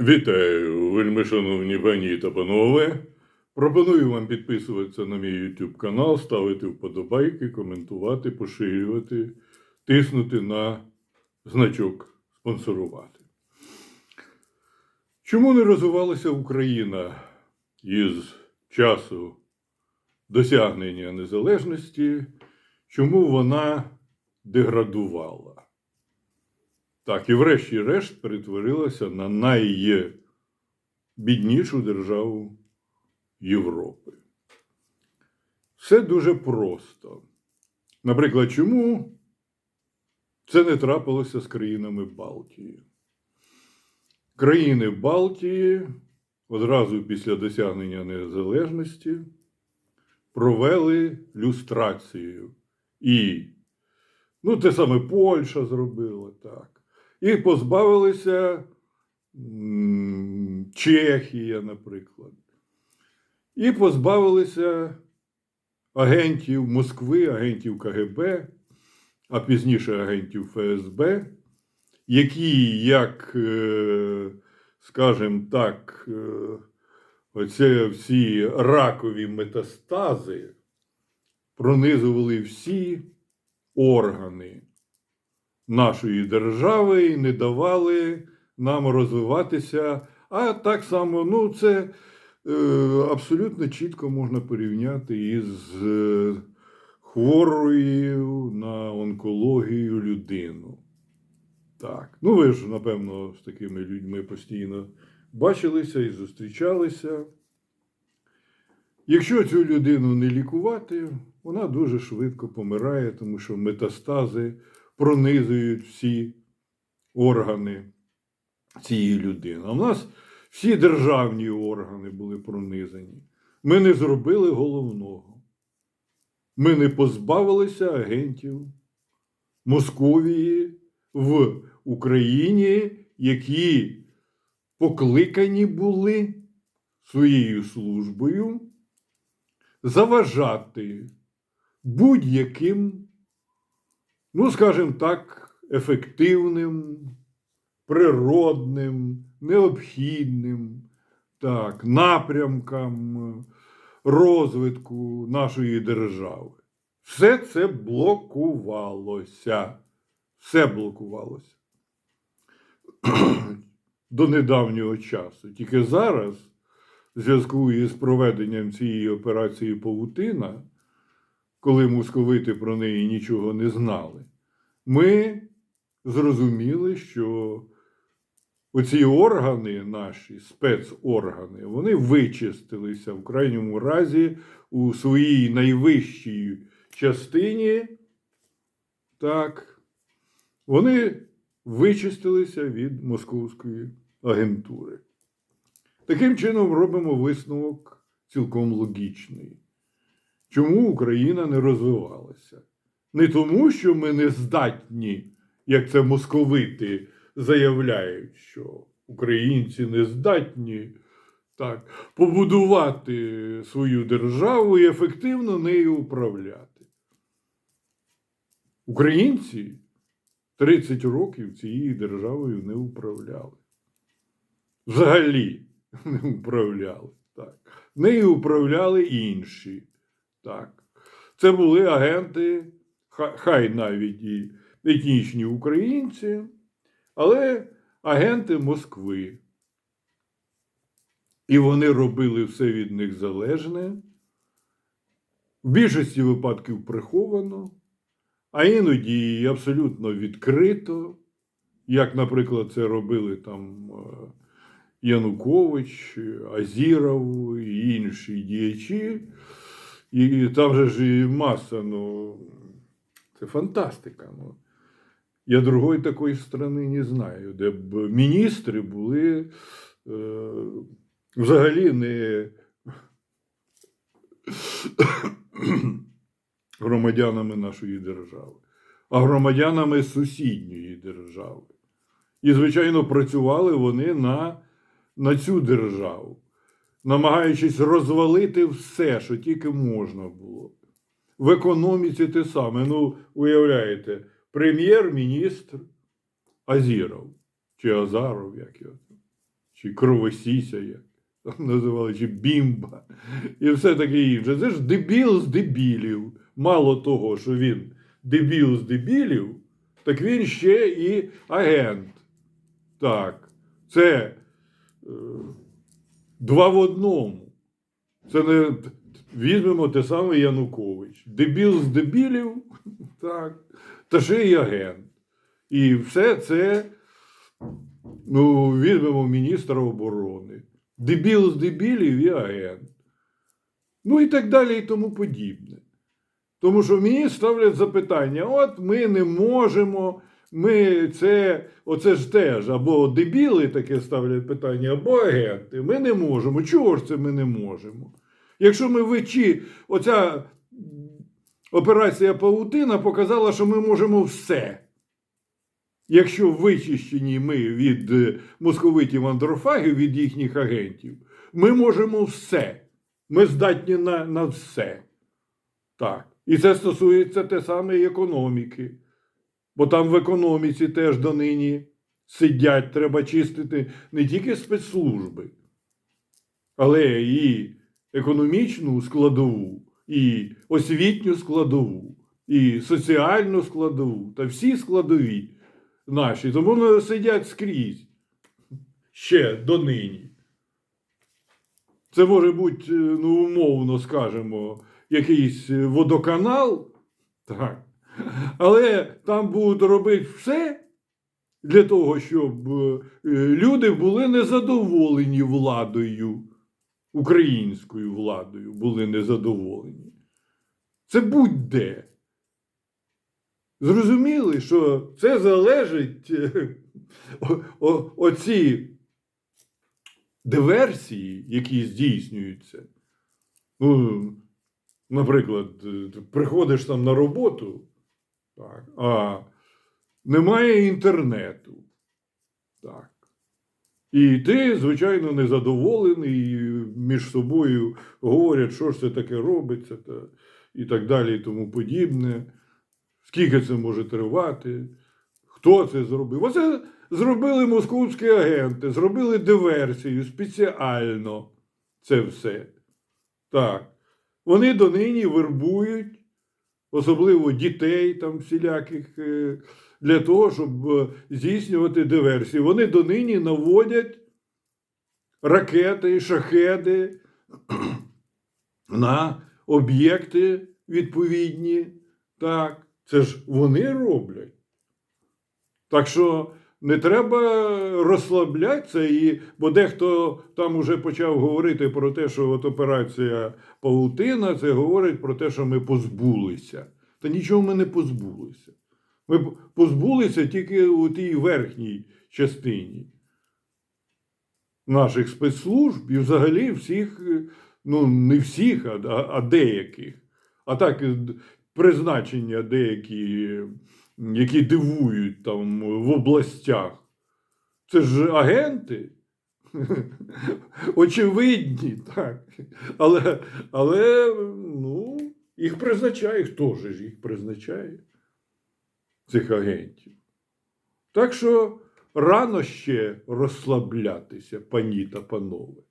Вітаю, вельми шановні пані та панове. Пропоную вам підписуватися на мій YouTube канал, ставити вподобайки, коментувати, поширювати, тиснути на значок спонсорувати. Чому не розвивалася Україна із часу досягнення незалежності? Чому вона деградувала? Так, і врешті-решт перетворилася на найбіднішу державу Європи. Все дуже просто. Наприклад, чому це не трапилося з країнами Балтії? Країни Балтії одразу після досягнення незалежності провели люстрацію. І, ну, те саме Польща зробила так. І позбавилися Чехія, наприклад. І позбавилися агентів Москви, агентів КГБ, а пізніше агентів ФСБ, які, як, е, скажімо так, е, оце всі ракові метастази пронизували всі органи нашої держави і не давали нам розвиватися. А так само, ну, це е, абсолютно чітко можна порівняти із е, хворою на онкологію людину. Так. Ну, ви ж, напевно, з такими людьми постійно бачилися і зустрічалися. Якщо цю людину не лікувати, вона дуже швидко помирає, тому що метастази пронизують всі органи цієї людини. А в нас всі державні органи були пронизані. Ми не зробили головного. Ми не позбавилися агентів Московії в Україні, які покликані були своєю службою заважати будь-яким ну, скажімо так, ефективним, природним, необхідним так, напрямкам розвитку нашої держави. Все це блокувалося. Все блокувалося до недавнього часу. Тільки зараз, в зв'язку із проведенням цієї операції Павутина, коли московити про неї нічого не знали, ми зрозуміли, що оці органи наші, спецоргани, вони вичистилися в крайньому разі у своїй найвищій частині. Так, вони вичистилися від московської агентури. Таким чином робимо висновок цілком логічний. Чому Україна не розвивалася? Не тому, що ми не здатні, як це московити заявляють, що українці не здатні так, побудувати свою державу і ефективно нею управляти. Українці 30 років цією державою не управляли. Взагалі не управляли. Так. Нею управляли інші. Так. Це були агенти, хай навіть і етнічні українці, але агенти Москви. І вони робили все від них залежне, в більшості випадків приховано, а іноді і абсолютно відкрито, як, наприклад, це робили там е, Янукович, Азіров і інші діячі. І там же ж і маса, ну, це фантастика. Ну. Я другої такої страни не знаю, де б міністри були е, взагалі не громадянами нашої держави, а громадянами сусідньої держави. І, звичайно, працювали вони на, на цю державу намагаючись розвалити все, що тільки можна було. В економіці те саме. Ну, уявляєте, прем'єр-міністр Азіров чи Азаров, як його. чи кровосіся, як там називали, чи бімба, і все таке інше. Це ж дебіл з дебілів. Мало того, що він дебіл з дебілів, так він ще і агент. Так, це е, два в одному. Це не візьмемо те саме Янукович. Дебіл з дебілів, так, та ще й агент. І все це, ну, візьмемо міністра оборони. Дебіл з дебілів і агент. Ну і так далі, і тому подібне. Тому що мені ставлять запитання: от ми не можемо, ми це, оце ж теж, або дебіли таке ставлять питання, або агенти. Ми не можемо. Чого ж це ми не можемо? Якщо ми вичі, оця операція Паутина показала, що ми можемо все. Якщо вичищені ми від е, московитів андрофагів, від їхніх агентів, ми можемо все. Ми здатні на, на все. Так. І це стосується те саме і економіки. Бо там в економіці теж донині сидять, треба чистити не тільки спецслужби, але і економічну складову, і освітню складову, і соціальну складову, та всі складові наші. Тому вони сидять скрізь ще донині. Це може бути, е, ну, умовно скажемо, якийсь е, водоканал, так. Але там будуть робити все для того, щоб е, люди були незадоволені владою, українською владою були незадоволені. Це будь-де. Зрозуміли, що це залежить е, оці диверсії, які здійснюються. Ну, наприклад, е, приходиш там на роботу, так, а немає інтернету. Так. І ти, звичайно, незадоволений, між собою говорять, що ж це таке робиться, та, і так далі, і тому подібне. Скільки це може тривати? Хто це зробив? Оце зробили московські агенти, зробили диверсію спеціально це все. Так. Вони донині вербують, особливо дітей там всіляких, е, для того, щоб е, здійснювати диверсії. Вони донині наводять ракети, шахеди на об'єкти відповідні. Так, це ж вони роблять. Так що не треба розслаблятися, і, бо дехто там уже почав говорити про те, що от операція Паутина, це говорить про те, що ми позбулися. Та нічого ми не позбулися. Ми позбулися тільки у тій верхній частині наших спецслужб і взагалі всіх, ну не всіх, а, а- деяких. А так призначення деякі, які дивують там в областях. Це ж агенти. Очевидні, так. Але, але ну, їх призначає. Хто ж їх призначає? Цих агентів. Так що рано ще розслаблятися, пані та панове.